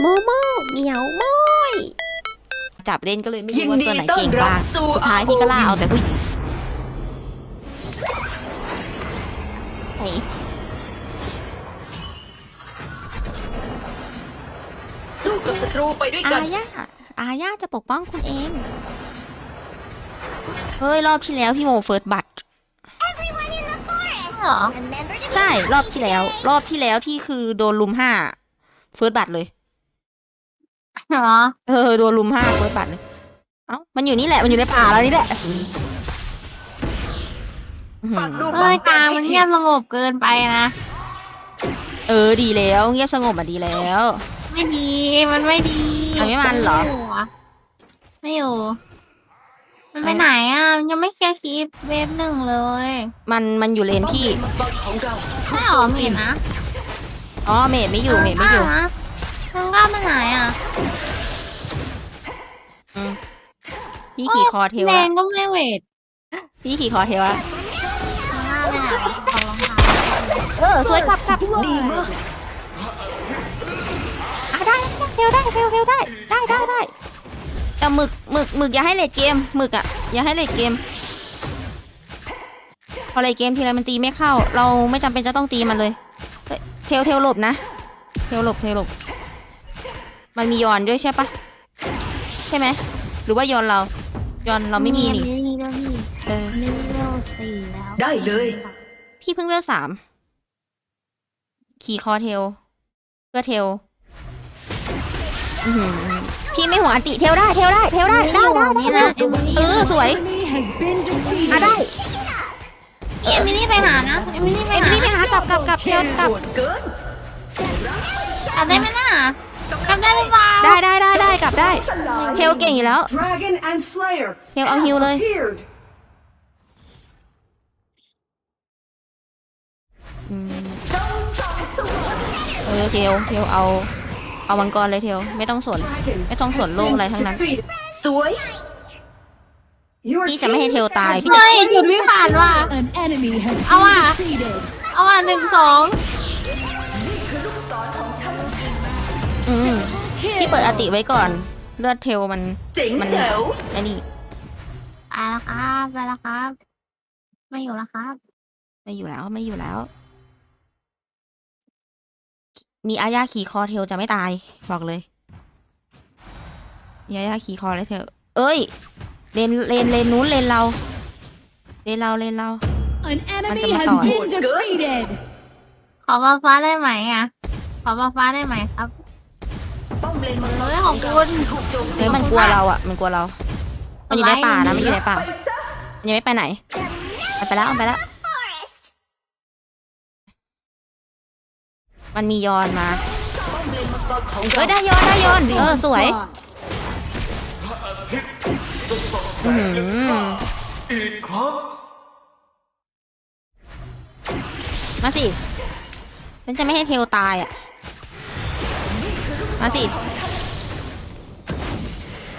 โมโมเหมียวโมยจับเล่นก็เลยไม่รู้ว่าตัวไหนเก่งบ้างสุดท้ายพี่ก็ล่าเอาแต่ผู้หญิงไหนสู้กับศัตรูไปด้วยกัอานญาอาญาจะปกป้องคุณเอง เฮ้ย รอบที่แล้วพี่โมเฟิร์สบัตเหรอ ใช่ รอบที่แล้ว รอบที่แล้วที่คือโดนลุมห้าเฟิร์สบัตเลย เหรอเออโดนลุมห้าเฟิร์สบัตเลยเอ้ามันอยู่นี่แหละ มันอยู่ในป่าแล้วนี่แหละอื้อหืฝากอดูเอ้ยกลางมันเงียบสงบเกินไปนะเออดีแล้วเงียบสงบอะดีแล้ว ไม่ดีมันไม่ดีเอาไม่มันเหรอ ไม่ยู่ะไม่อยู่ มันไปไหนอะมันยังไม่เคลียร์คลิปเวฟหนึ่งเลยมันมันอยู่เลนพี่มังกรของเราไม่หรอเมดนะอ๋อเมดไม่อยู่เมดไม่อยู่าวนะมันก้าวไปไหนอะ อืมพี่ขี่คอเทลแรอะงก็ไม่เวทพี่ขี่คอเทลอะมันก้าวไปไหนวะขอรองเท้าเออสวยกลับกลับดีมากอะได้เทลได้เทลเทลได้ได้ได้ได้แต่หมึกหมึกหมึกอย่าให้เลดเกมหมึกอะอย่าให้เลดเกมพอเลดเกมทีไรมันตีไม่เข้า เราไม่จำเป็นจะต้องตีมันเลยเฮ้ยเทลเทลหลบนะ เทลหลบเทลหลบมันมียอนด้วยใช่ปะ ใช่ไหม หรือว่ายอนเรายอนเราไม่มีนี่ นี่ด้วยพี่เออนี่เวลสี่แล้วได้เลย พี่เพิ่งเวลสาม ขี่คอเทล เพื่อเทลอื้อหือพี่ไม่หัวอันติเทลได้ เทลได้ เทลได้ ได้ได้นี่ได้นะเอมิลี่เออสวย อะได้ เอมิลี่ไปหานะเอมิลี่ไปเอ็มหาพี่ไปหากลับกลับกลับเทลกลับ ส่วนเกินกลับได้ไหมน่ะกลับได้หรือเปล่าได้ได้ได้ได้ กลับได้เทลเก่งอยู่แล้ว Dragon and Slayer เทลเอาฮิวเลย appeared. อืมเออเทลเทลเอา เอามังกรเลยเทลไม่ต้องสน ไม่ต้องสนโลกอะไรทั้งนั้น Defeated. สวย Your พี่จะไม่ให้เทลตาย team พี่เฮ้ยจุดวิผ่านว่ะ An enemy has เอาว่ะ been defeated. เอาว่ะหนึ่งสองอืม พี่เปิดอติไว้ก่อน เลือดเทลมันเจ๋งมันแจ๋วไอ้นี่ไปแล้วครับไปแล้วครับ ไม่อยู่แล้วครับ ไม่อยู่แล้วไม่อยู่แล้ว มีอาญาขี่คอเทลจะไม่ตาย บอกเลยมีอาญาขี่คอเลยเทลเอ้ยเลนเลนเลนนู้นเลนเราเลนเราเลนเรา An enemy Macam has betul. been defeated. ขอฟ้าฟ้าได้ไหมอะ ขอฟ้าฟ้าได้ไหมครับป้อม เฮ้ยของคุณเฮ้ยมันกลัวเราอะ มันกลัวเรา มันอยู่ในป่านะมันอยู่ในป่ามันยังไม่ไปไหนมันไปแล้วมันไปแล้ว มันมียอนมาเฮ้ยได้ยอนได้ยอนเออสวยอื้อหือมาสิ ฉันจะไม่ให้เทลตายอะ มาสิ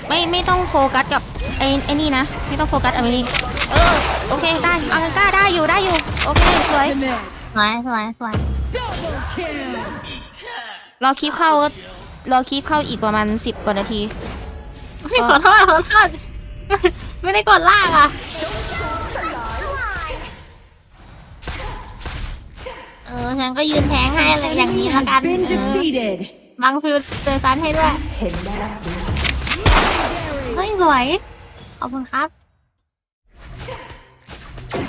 ไม่ไม่ต้องโฟกัสกับไอ้ไอ้นี่นะ ไม่ต้องโฟกัสอะไรนี่เออโอเคได้อังกาได้อยู่ได้อยู่ โอเคสวยสวยสวยสวยรอคลิปเข้ารอคลิปเข้าอีกประมาณสิบกว่านาทีขอโทษขอโทษไม่ได้กดลากอะเออฉันก็ยืนแทงให้อะไรอย่างนี้ละกันเออ บังฟิวเจอซันให้ด้วย เห็นแล้วเฮ้ยสวย ขอบคุณครับ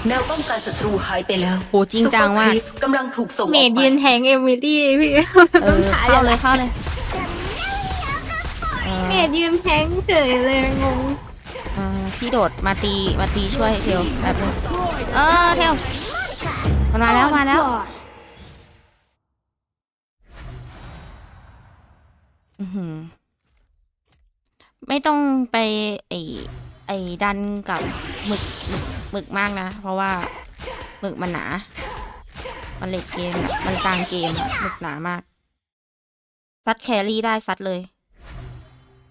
แนวป้องกันศัตรูหายไปแล้วโหจริงจังมากซุปเปอร์ครีปกำลังถูกส่งอเมอกดไปยืนแทงเอมิลี่พี่ เออเข้าเลยเข้าเลยเออเมดยืนแทงเฉยเลยงง เออพี่โดดมาตีมาตีช่วยเทลแบบนึงเออเทลมันมาแล้วมาแล้ว Onslaught. อื้อหือ ไม่ต้องไปไอไอดันกับหมึกหมึกหมึกมากนะ เพราะว่าหมึกมันหนา มันเล็กเกมอะมันกลางเกมอะหมึกหนามาก ซัดแครี่ได้ซัดเลย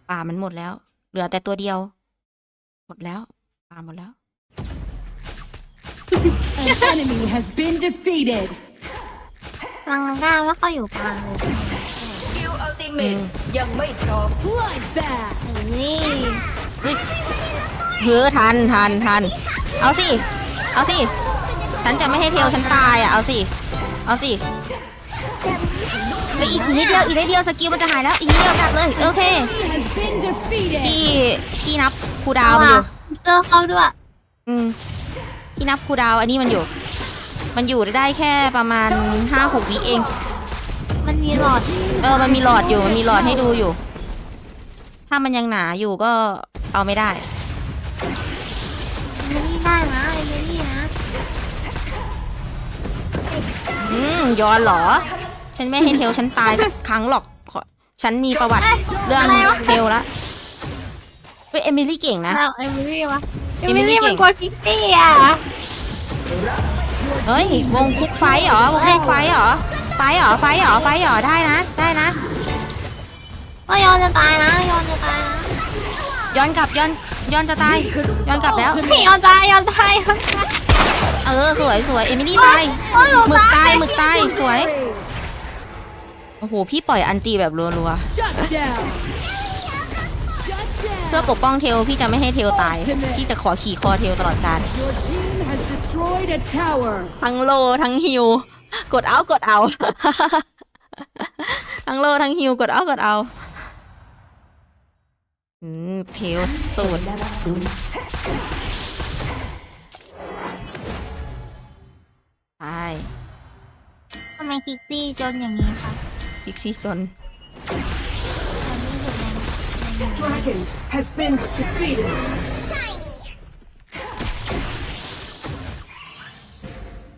ป่ามันหมดแล้ว เหลือแต่ตัวเดียว หมดแล้ว ป่าหมดแล้ว An enemy has been defeated. ลังก้าแล้วก็อยู่กลางเลยสกิลอัล ติติเมตยังไม่พร้อม Bloodbath. นี่เฮ้ยเฮ้อทันทันทันเอาสิ เอาสิ ฉันจะไม่ให้เทลฉันตายอะ เอาสิ เอาสิไปอีกนิดเดียวอีกนิดเดียวสกิลมันจะหายแล้วอีกนิดเดียวจัดเลยโอเค Has been defeated. พี่พี่นับครูดาวมันอยู่เจอเขาด้วยอืมพี่นับครูดาวอันนี้มันอยู่ มันอยู่ได้แค่ประมาณห้าหกวิเอง มันมีหลอดเออ มันมีหลอดอยู่ มันมีหลอดให้ดูอยู่ ถ้ามันยังหนาอยู่ก็เอาไม่ได้เอมิลี่ได้นะเอมิลี่นะอืมย้อนเหรอ ฉันไม่ให้เทลฉันตายสักครั้งหรอกขอฉันมีประวัติเรื่องเทลละเฮ้ยเอมิลี่เก่งนะแล้วเอมิลี่วะเอเอมิมิลี่ลี่เก่มันงกลัวคิกซี่อะเฮ้ยวงคุกไฟท์เหรอวงคุกไฟท์เหรอ ไฟท์เหรอไฟท์เหรอไฟท์เหรอได้นะ ได้นะก็ยอนจะตายนะยอนจะตายนะย้อนกลับย้อนย้อนจะตายย้อนกลับแล้วพี่ยอนตายยอนตายยอนตายเออสวยสวยเอมิลี่ตายโอ้ยหนูหมึกตาตายยหมึกตายสวยโอ้โหพี่ปล่อยอันตีแบบรัว Shut down. Shut ๆเพื่อ down. ปกป้องเทลพี่จะไม่ให้เทลตายพี่จะขอขี่คอเทลตลอดกาล Your team has destroyed a tower. ทั้งโลทั้งฮิว กดเอากดเอา ทั้งโลทั้งฮิวกดเอากดเอาอืมเทลสูตรไปทำไมคิกซี่จนอย่างนี้คะพิกซี่จน Dragon has been defeated.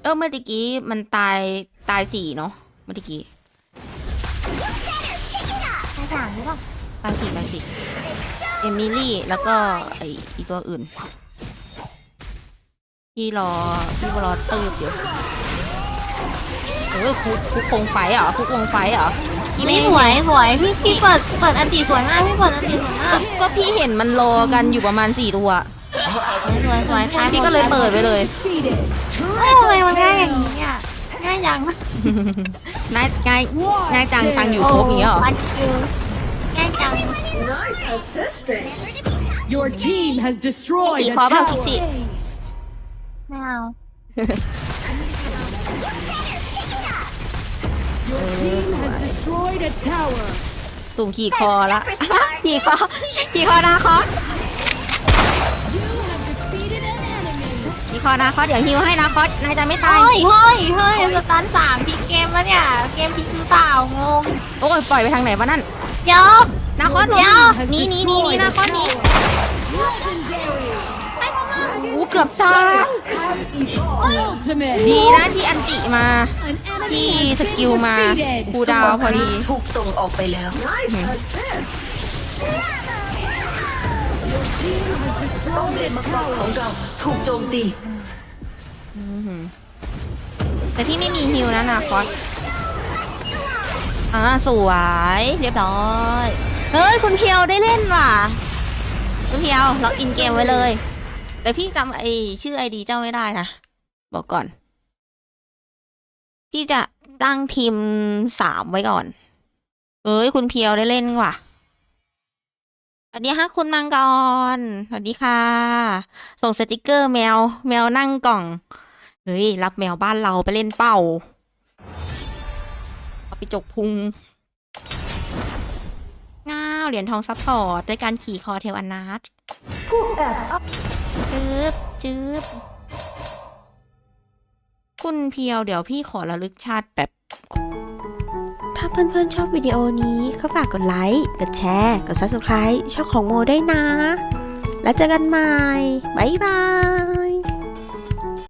เออเมื่อตะกี้มันตายตายสี่เนาะเมื่อตะกี้ใช่ถามหรือเปล่าตายสี่ตายสี่เอมิลี่แล้วก็ไออีตัวอื่นพี่รอพี่รอตืบอยู่เออคุกคุกคงไฟเหรอคุกคงไฟเหรอพี่ไม่ไม่ให้สวยสวยพี่พี่เปิดเปิดอันตีสวยมากพี่เปิดอันตีสวยมากก็พี่เห็นมันรอกันอยู่ประมาณสี่ตัวสวยสวยท้ายพี่ก็เลยเปิดไว้เลย Defeated. เฮ้ยทำไมมันง่ายอย่างนี้อะง่ายจังง่ายง่าย What? ง่ายจังตังอยู่โอ้ครบอย่างเงี้ยเหรอปัดคิวง่ายจัง Nice assisting. Your team has destroyed Kiki, a ขอบ้าง tower. คิกซี่ไม่เอา Your team has destroyed a tower. สุ่มขี่คอละ ขี่คอขี่คอนาคอ คอนาคอสเดี๋ยวฮิวให้นาคอสนายจะไม่ตาย เฮ้ยเฮ้ยเฮ้ยสตันสามทีเกมแล้วเนี่ย เกมพีคือเปล่างงโอ้ยปล่อยไปทางไหนวะนั่นเดี๋ยวนาคอสลเดี๋ยวงหนี่นี่นี่นี่นาคอสหนี่ Legendary. โอ้เกือบตาย Ultimate. ดีนะที่อันติมา An ที่ enemy ส has กิล been มา defeated. คูลดาวน์พอดีถูกส่งออกไปแล้ว Nice assist. ป้อมเลนมังกรของเราถูกโจมตี แต่พี่ไม่มีฮิวนะนาคอสอ่าสวย เรียบร้อย เฮ้ย คุณเพียวได้เล่นว่ะ คุณเพียวล็อกอินเกมไว้เลย แต่พี่จำไอชื่อไอดีเจ้าไม่ได้นะ บอกก่อน พี่จะตั้งทีมสามไว้ก่อน เอ้ย คุณเพียวได้เล่นว่ะสวัสดีค่ะคุณมังกร สวัสดีค่ะ ส่งสติกเกอร์แมว แมวนั่งกล่อง เฮ้ย รับแมวบ้านเราไปเล่นเป้าเอาไปจกพุงง้าวเหรียญทองซัพพอร์ตด้วยการขี่คอเทลอนาร์ตจึ๊บจึ๊บคุณเพียวเดี๋ยวพี่ขอระลึกชาติแบบถ้าเพื่อนๆชอบวิดีโอนี้ก็ฝากกดไลค์ กดแชร์ กด Subscribe ช่องของโมได้นะ แล้วเจอกันใหม่ บ๊ายบาย